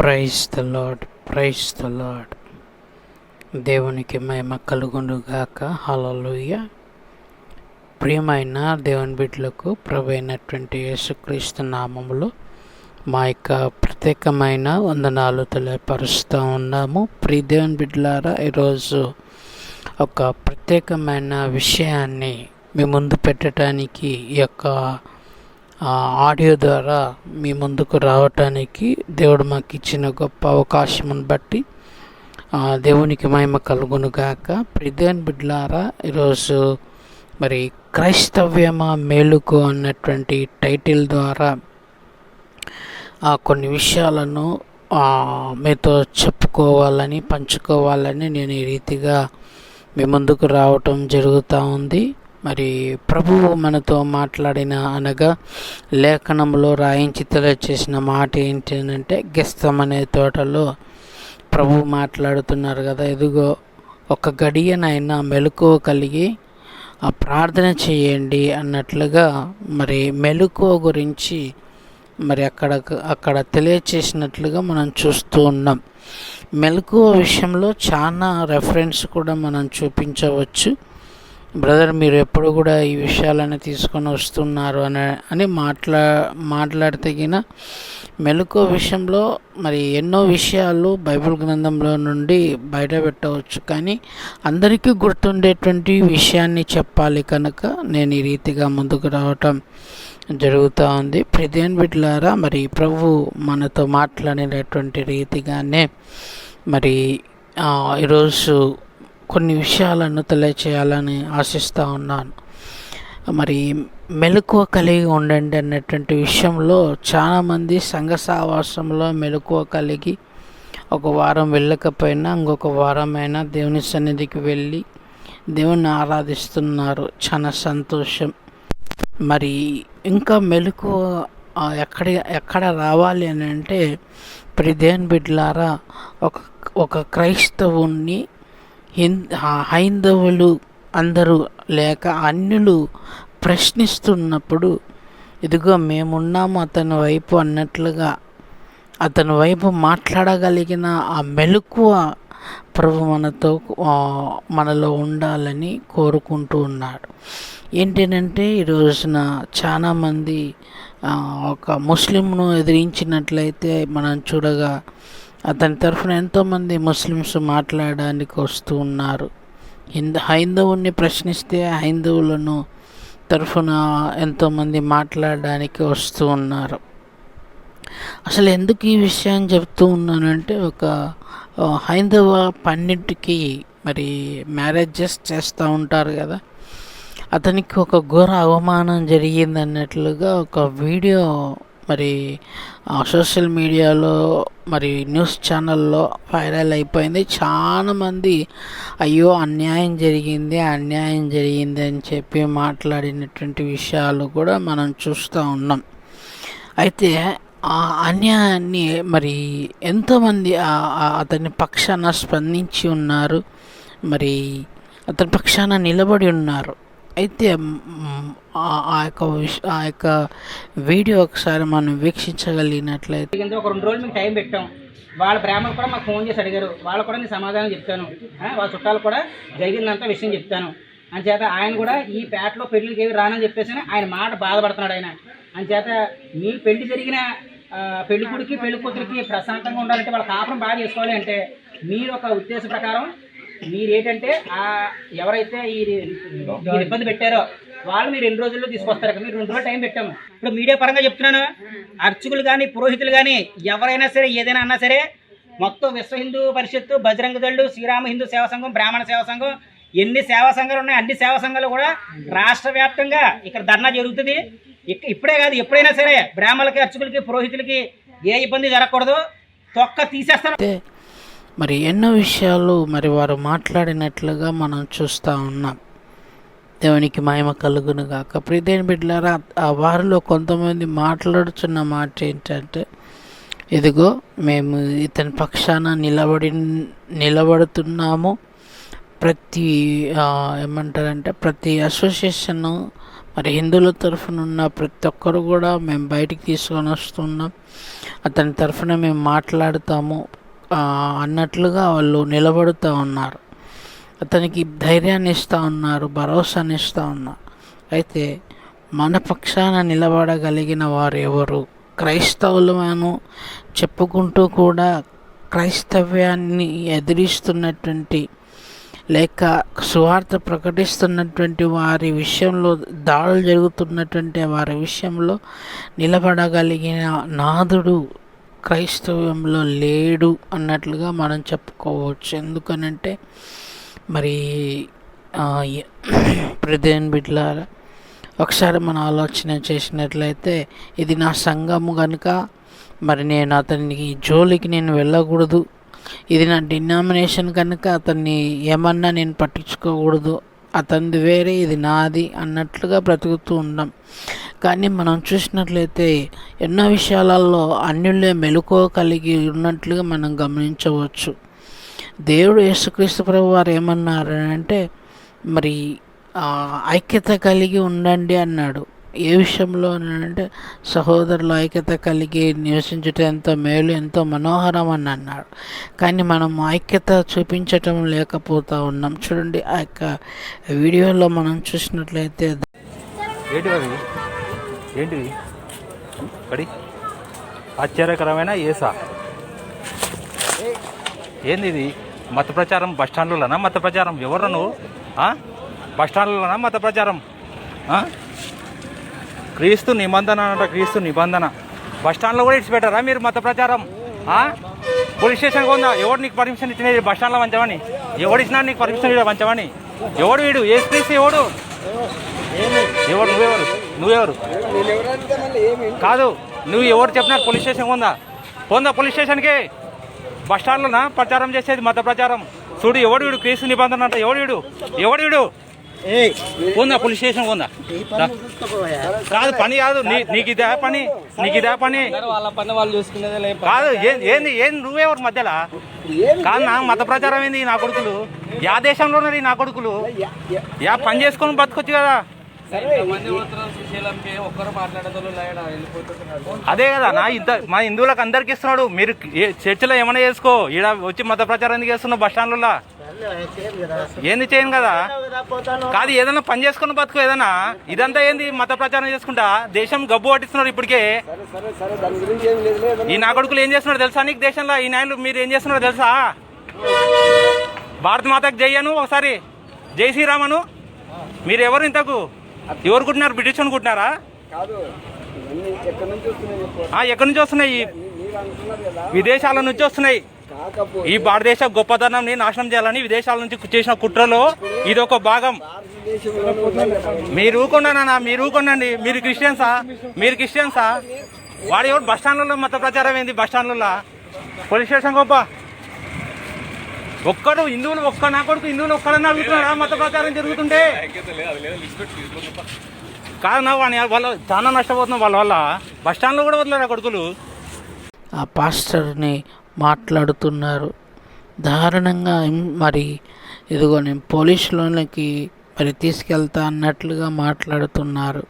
Praise the lord praise the lord దేవునికి మహిమ కలుగునుగాక. హలలుయ ప్రియమైన దేవుని బిడ్డలకు ప్రభైనటువంటి యేసుక్రీస్తు నామములో మా యొక్క ప్రత్యేకమైన వందనాలు తెలియపరుస్తూ ఉన్నాము. ప్రియ దేవుని బిడ్డలారా ఈరోజు ఒక ప్రత్యేకమైన విషయాన్ని మీ ముందు పెట్టడానికి ఈ యొక్క ఆడియో ద్వారా మీ ముందుకు రావటానికి దేవుడు మాకు ఇచ్చిన గొప్ప అవకాశమును బట్టి ఆ, దేవునికి మహిమ కలుగును గాక ప్రిదేన్ బిడ్లారా ఈరోజు మరి క్రైస్తవ్యమా మేలుకు అన్నటువంటి టైటిల్ ద్వారా ఆ, కొన్ని విషయాలను మీతో చెప్పుకోవాలని పంచుకోవాలని నేను ఈ రీతిగా మీ ముందుకు రావటం జరుగుతూ ఉంది. మరి ప్రభువు మనతో మాట్లాడిన అనగా లేఖనంలో రాయించి తెలియచేసిన మాట ఏంటంటే గెస్తం అనే తోటలో ప్రభు మాట్లాడుతున్నారు కదా ఎదుగో ఒక గడియనైనా మెలకువ కలిగి ఆ ప్రార్థన చేయండి అన్నట్లుగా మరి మెలకువ గురించి మరి అక్కడ అక్కడ తెలియచేసినట్లుగా మనం చూస్తూ ఉన్నాం. మెలకువ విషయంలో చాలా రెఫరెన్స్ కూడా మనం చూపించవచ్చు. బ్రదర్ మీరు ఎప్పుడు కూడా ఈ విషయాలను తీసుకొని వస్తున్నారు అని అని మాట్లా మాట్లాడతగిన మెలకువ విషయంలో మరి ఎన్నో విషయాలు బైబిల్ గ్రంథంలో నుండి బయట పెట్టవచ్చు. కానీ అందరికీ గుర్తుండేటువంటి విషయాన్ని చెప్పాలి కనుక నేను ఈ రీతిగా ముందుకు రావటం జరుగుతూ ఉంది. ప్రదేన్ బిడ్లారా మరి ప్రభు మనతో మాట్లాడినటువంటి రీతిగానే మరి ఈరోజు కొన్ని విషయాలను తెలియచేయాలని ఆశిస్తూ ఉన్నాను. మరి మెలకువ కలిగి ఉండండి అన్నటువంటి విషయంలో చాలామంది సంఘ సావాసంలో మెలకువ కలిగి ఒక వారం వెళ్ళకపోయినా ఇంకొక వారమైనా దేవుని సన్నిధికి వెళ్ళి దేవుణ్ణి ఆరాధిస్తున్నారు. చాలా సంతోషం. మరి ఇంకా మెలకువ ఎక్కడ ఎక్కడ రావాలి అని అంటే ప్రిదేన్ బిడ్లారా ఒక ఒక క్రైస్తవుణ్ణి హైందవులు అందరూ లేక అన్యులు ప్రశ్నిస్తున్నప్పుడు ఇదిగో మేమున్నాము అతని వైపు అన్నట్లుగా అతని వైపు మాట్లాడగలిగిన ఆ మెలకువ ప్రభు మనతో మనలో ఉండాలని కోరుకుంటూ ఉన్నాడు. ఏంటంటే ఈ రోజున చాలామంది ఒక ముస్లింను ఎదిరించినట్లయితే మనం చూడగా అతని తరఫున ఎంతోమంది ముస్లిమ్స్ మాట్లాడడానికి వస్తూ ఉన్నారు. హిందూ హైందవుని ప్రశ్నిస్తే హైందవులను తరఫున ఎంతోమంది మాట్లాడడానికి వస్తూ ఉన్నారు. అసలు ఎందుకు ఈ విషయం చెప్తూ ఉన్నానంటే ఒక హైందవ పండిట్కి మరి మ్యారేజెస్ చేస్తూ ఉంటారు కదా. అతనికి ఒక ఘోర అవమానం జరిగింది అన్నట్లుగా ఒక వీడియో మరి సోషల్ మీడియాలో మరి న్యూస్ ఛానల్లో వైరల్ అయిపోయింది. చాలామంది అయ్యో అన్యాయం జరిగింది అన్యాయం జరిగింది అని చెప్పి మాట్లాడినటువంటి విషయాలు కూడా మనం చూస్తూ ఉన్నాం. అయితే ఆ అన్యాయాన్ని మరి ఎంతోమంది ఆ అతని పక్షాన స్పందించి ఉన్నారు. మరి అతని పక్షాన నిలబడి ఉన్నారు. అయితే ఆ- యొక్క ఆ యొక్క వీడియో ఒకసారి మనం వీక్షించగలిగినట్లయితే. ఒక రెండు రోజులు మేము టైం పెట్టాం. వాళ్ళ ప్రేమలు కూడా మాకు ఫోన్ చేసి అడిగారు. వాళ్ళు కూడా నేను సమాధానం చెప్తాను. వాళ్ళ చుట్టాలు కూడా జరిగిందంతా విషయం చెప్తాను. అంచేత ఆయన కూడా ఈ పేటలో పెళ్ళికి ఏవి రానని చెప్పేసి ఆయన మాట బాధపడుతున్నాడు ఆయన. అంచేత మీ పెళ్ళి జరిగిన పెళ్ళి కొడుకు పెళ్ళి కూతురికి ప్రశాంతంగా ఉండాలంటే వాళ్ళ కాపురం బాగా చేసుకోవాలి అంటే మీరు ఒక ఉద్దేశ ప్రకారం మీరు ఏంటంటే ఆ ఎవరైతే ఈ ఇబ్బంది పెట్టారో వాళ్ళు మీరు రెండు రోజుల్లో తీసుకొస్తారు కదా మీరు రెండు రోజులు టైం పెట్టాము. ఇప్పుడు మీడియా పరంగా చెప్తున్నాను అర్చకులు కానీ పురోహితులు కానీ ఎవరైనా సరే ఏదైనా అన్నా సరే మొత్తం విశ్వ హిందూ పరిషత్తు బజరంగ దళ్ళు శ్రీరామ హిందూ సేవా సంఘం బ్రాహ్మణ సేవా సంఘం ఎన్ని సేవా సంఘాలు ఉన్నాయి అన్ని సేవా సంఘాలు కూడా రాష్ట్ర వ్యాప్తంగా ఇక్కడ ధర్నా జరుగుతుంది. ఇప్పుడే కాదు ఎప్పుడైనా సరే బ్రాహ్మణులకి అర్చకులకి పురోహితులకి ఏ ఇబ్బంది జరగకూడదు. తొక్క తీసేస్తారు మరి ఎన్నో విషయాలు మరి వారు మాట్లాడినట్లుగా మనం చూస్తూ ఉన్నాం. దేవునికి మహిమ కలుగును గాక. ప్రియదేని బిడ్డలారా ఆ వారిలో కొంతమంది మాట్లాడుతున్న మాట ఏంటంటే ఇదిగో మేము ఇతని పక్షాన నిలబడి నిలబడుతున్నాము. ప్రతి ఏమంటారంటే ప్రతి అసోసియేషన్ మరి హిందువుల తరఫున ఉన్న ప్రతి ఒక్కరు కూడా మేము బయటికి తీసుకొని వస్తున్నాం. అతని తరఫున మేము మాట్లాడతాము. అన్నట్లుగా వాళ్ళు నిలబడుతూ ఉన్నారు. అతనికి ధైర్యాన్ని ఇస్తూ ఉన్నారు భరోసాని ఇస్తూ ఉన్నారు. అయితే మన పక్షాన నిలబడగలిగిన వారు ఎవరు? క్రైస్తవులమను చెప్పుకుంటూ కూడా క్రైస్తవ్యాన్ని ఎదిరిస్తున్నటువంటి లేక సువార్త ప్రకటిస్తున్నటువంటి వారి విషయంలో దాడులు జరుగుతున్నటువంటి వారి విషయంలో నిలబడగలిగిన నాదుడు క్రైస్తవ్యంలో లేడు అన్నట్లుగా మనం చెప్పుకోవచ్చు. ఎందుకనంటే మరి ప్రదేన్ బిడ్లారా ఒకసారి మన ఆలోచన చేసినట్లయితే ఇది నా సంఘము కనుక మరి నేను అతనికి జోలికి నేను వెళ్ళకూడదు. ఇది నా డినామినేషన్ కనుక అతన్ని ఏమన్నా నేను పట్టించుకోకూడదు. అతనిది వేరే ఇది నాది అన్నట్లుగా బ్రతుకుతూ ఉన్నాం. కానీ మనం చూసినట్లయితే ఎన్నో విషయాలలో అన్యులే మెలకువ కలిగి ఉన్నట్లుగా మనం గమనించవచ్చు. దేవుడు యేసుక్రీస్తు ప్రభు వారు ఏమన్నారు అంటే మరి ఐక్యత కలిగి ఉండండి అన్నాడు. ఏ విషయంలో అంటే సహోదరులు ఐక్యత కలిగి నివసించటం ఎంతో మేలు ఎంతో మనోహరం అని అన్నాడు. కానీ మనం ఐక్యత చూపించటం లేకపోతా ఉన్నాం. చూడండి ఆ యొక్క వీడియోలో మనం చూసినట్లయితే ఏంటిది? పడి ఆశ్చర్యకరమైన ఏసా. ఏంది ఇది మత ప్రచారం బస్ స్టాండ్లోనా మత ప్రచారం? ఎవరు నువ్వు? బస్ స్టాండ్లోనా మత ప్రచారం? క్రీస్తు నిబంధన అంట క్రీస్తు నిబంధన. బస్ స్టాండ్లో కూడా ఇడిచిపెట్టారా మీరు మత ప్రచారం? పోలీస్ స్టేషన్కి ఉందా ఎవడు నీకు పర్మిషన్ ఇచ్చినది బస్ స్టాండ్లో పంచమని ఎవడు ఇచ్చినా నీకు పర్మిషన్ ఇవ్వ పంచమని ఎవడు వీడు? ఏ క్రీస్తు ఎవడు? ఎవరు నువ్వెవరు? నువ్వెవరు? కాదు నువ్వు ఎవరు చెప్పినారు పోలీస్ స్టేషన్ ఉందా? పోందా పోలీస్ స్టేషన్కి? బస్ స్టాండ్లోనా ప్రచారం చేసేది మత ప్రచారం? చూడు ఎవడు వీడు క్రీస్తు నిబంధన అంట ఎవడు వీడు? ఎవడు వీడు? పోందా పోలీస్ స్టేషన్ పోందా? రా. కాదు పని కాదు నీ- నీకు ఇదే పని నీకు ఇదే పని. వాళ్ళ పని వాళ్ళు చూసుకునేదే కాదు ఏంది ఏంది నువ్వెవరు మధ్యలో? కాదు నా మత ప్రచారం ఏంది నా కొడుకులు? యా దేశంలో ఉన్నారు ఈ నా కొడుకులు? యా పని చేసుకొని బతకొచ్చు కదా. అదే కదా నా ఇంత మా హిందువులకు అందరికి ఇస్తున్నాడు. మీరు ఏ- చర్చిలో ఏమైనా చేసుకో. ఈడ వచ్చి మత ప్రచారం ఎందుకు చేస్తున్నావు బస్ స్టాండ్లలో. ఏంది చేయను కదా? కాదు ఏదైనా పని చేసుకుని బతుకు ఏదైనా. ఇదంతా ఏంది? మత ప్రచారం చేసుకుంటా. దేశం గబ్బు పట్టిస్తున్నారు ఇప్పటికే. ఈ నా కొడుకులు ఏం చేస్తున్నారు తెలుసా నీకు దేశంలో? ఈ నాయలు మీరు ఏం చేస్తున్నారు తెలుసా? భారత మాతకు జయ్యను ఒకసారి. జై శ్రీరామను. మీరు ఎవరు ఇంతకు? ఎవరు కుట్టినారు? బ్రిటిష్ అనుకుంటున్నారా ఆ, ఎక్కడి నుంచి వస్తున్నాయి? విదేశాల నుంచి వస్తున్నాయి. ఈ భారతదేశ గొప్పతనాన్ని నాశనం చేయాలని విదేశాల నుంచి చేసిన కుట్రలో ఇది ఒక భాగం. మీరు ఊరుకున్నానా మీరు ఊరుకోండి. మీరు క్రిస్టియన్సా మీరు క్రిస్టియన్సా వాడు ఎవరు బస్ స్టాండ్లలో మత ప్రచారం ఏంది? బస్ స్టాండ్లలో? పోలీస్ స్టేషన్ గొప్ప ఒక్కడు హిందువులు ఒక్క నా కొడుకు హిందువులు ఒక్కడన్నా అడుగుతున్నాడా. మత ప్రచారం జరుగుతుంటే. కాదు నా వాడిని వాళ్ళు చాలా నష్టపోతున్నాం వాళ్ళ వల్ల. బస్ స్టాండ్లో కూడా వదిలేరు ఆ కొడుకులు? ఆ పాస్టర్ని మాట్లాడుతున్నారు. దారుణంగా మరి ఇదిగో నేను పోలీసులోనికి మరి తీసుకెళ్తా అన్నట్లుగా మాట్లాడుతున్నారు.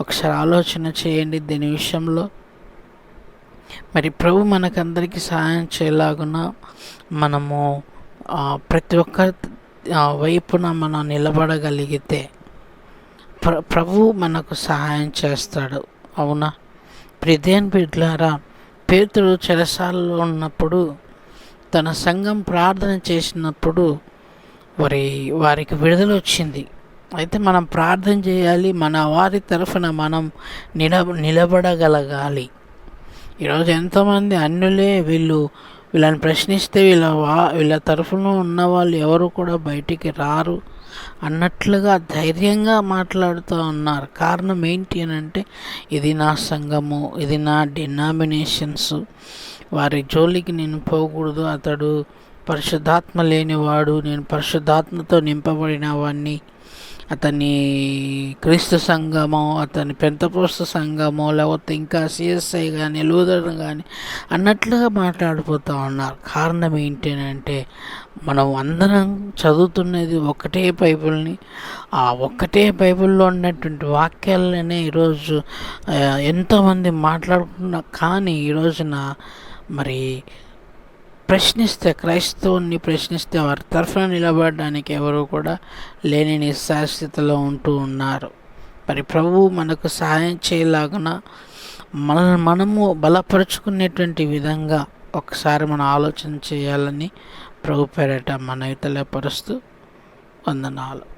ఒకసారి ఆలోచన చేయండి దీని విషయంలో. మరి ప్రభు మనకందరికీ సహాయం చేయలాగున మనము ప్రతి ఒక్క వైపున మనం నిలబడగలిగితే ప్ర ప్రభు మనకు సహాయం చేస్తాడు. అవునా? ప్రిదేన్ బిడ్లారా పేతుడు చెరసాలలో ఉన్నప్పుడు తన సంఘం ప్రార్థన చేసినప్పుడు వారి వారికి విడుదల వచ్చింది. అయితే మనం ప్రార్థన చేయాలి మన వారి తరఫున మనం నిలబ నిలబడగలగాలి. ఈరోజు ఎంతోమంది అన్యులే వీళ్ళు వీళ్ళని ప్రశ్నిస్తే వీళ్ళ వా వీళ్ళ తరఫున ఉన్న వాళ్ళు ఎవరు కూడా బయటికి రారు అన్నట్లుగా ధైర్యంగా మాట్లాడుతూ ఉన్నారు. కారణం ఏంటి అని అంటే ఇది నా సంఘము ఇది నా డినామినేషన్స్. వారి జోలికి నేను పోకూడదు. అతడు పరిశుద్ధాత్మ లేనివాడు. నేను పరిశుద్ధాత్మతో నింపబడిన వాడిని అతని క్రీస్తు సంఘము అతని పెంతపోస్తు సంఘమో లేకపోతే ఇంకా సిఎస్ఐ కానీ లూదర్ కానీ అన్నట్లుగా మాట్లాడిపోతూ ఉన్నారు. కారణం ఏంటంటే మనం అందరం చదువుతున్నది ఒకటే బైబిల్ని ఆ ఒక్కటే బైబిల్లో ఉన్నటువంటి వాక్యాలనే ఈరోజు ఎంతోమంది మాట్లాడుకున్నా కానీ ఈ రోజున మరి ప్రశ్నిస్తే క్రైస్తవుని ప్రశ్నిస్తే వారి తరఫున నిలబడడానికి ఎవరు కూడా లేని నిస్సాస్థితిలో ఉంటూ ఉన్నారు. మరి ప్రభువు మనకు సహాయం చేయలాగున మనల్ని మనము బలపరుచుకునేటువంటి విధంగా ఒకసారి మనం ఆలోచన చేయాలని ప్రభు పేరట మన తెలియపరుస్తూ వందనాలు.